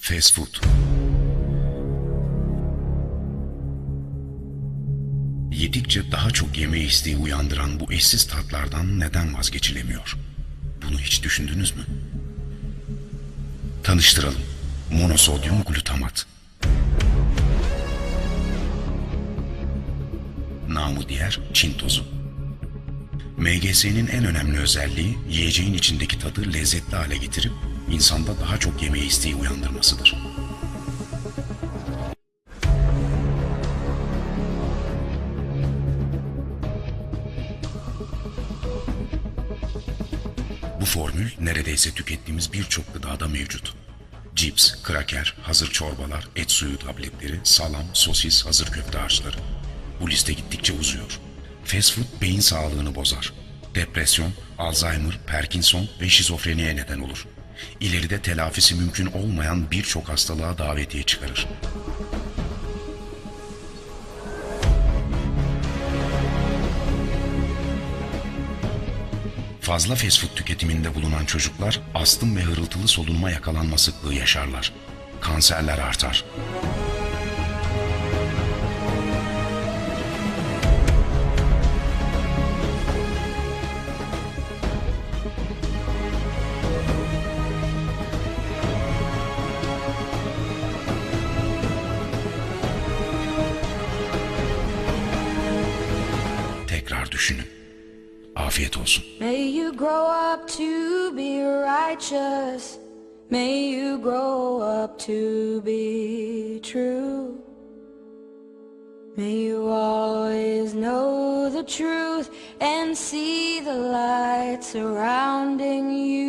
Fast food. Yedikçe daha çok yeme isteği uyandıran bu eşsiz tatlardan neden vazgeçilemiyor? Bunu hiç düşündünüz mü? Tanıştıralım. Monosodyum glutamat. Namı diğer Çin tozu. MGS'nin en önemli özelliği yiyeceğin içindeki tadı lezzetli hale getirip insanda daha çok yeme isteği uyandırmasıdır. Bu formül neredeyse tükettiğimiz birçok gıdada mevcut. Cips, kraker, hazır çorbalar, et suyu tabletleri, salam, sosis, hazır köfte harçları. Bu liste gittikçe uzuyor. Fast food beyin sağlığını bozar. Depresyon, Alzheimer, Parkinson ve şizofreniye neden olur. İleride telafisi mümkün olmayan birçok hastalığa davetiye çıkarır. Fazla fast food tüketiminde bulunan çocuklar astım ve hırıltılı solunma yakalanma sıklığı yaşarlar. Kanserler artar. Tekrar düşünün. Afiyet olsun. May you grow up to be righteous. May you grow up to be true. May you always know the truth and see the light surrounding you.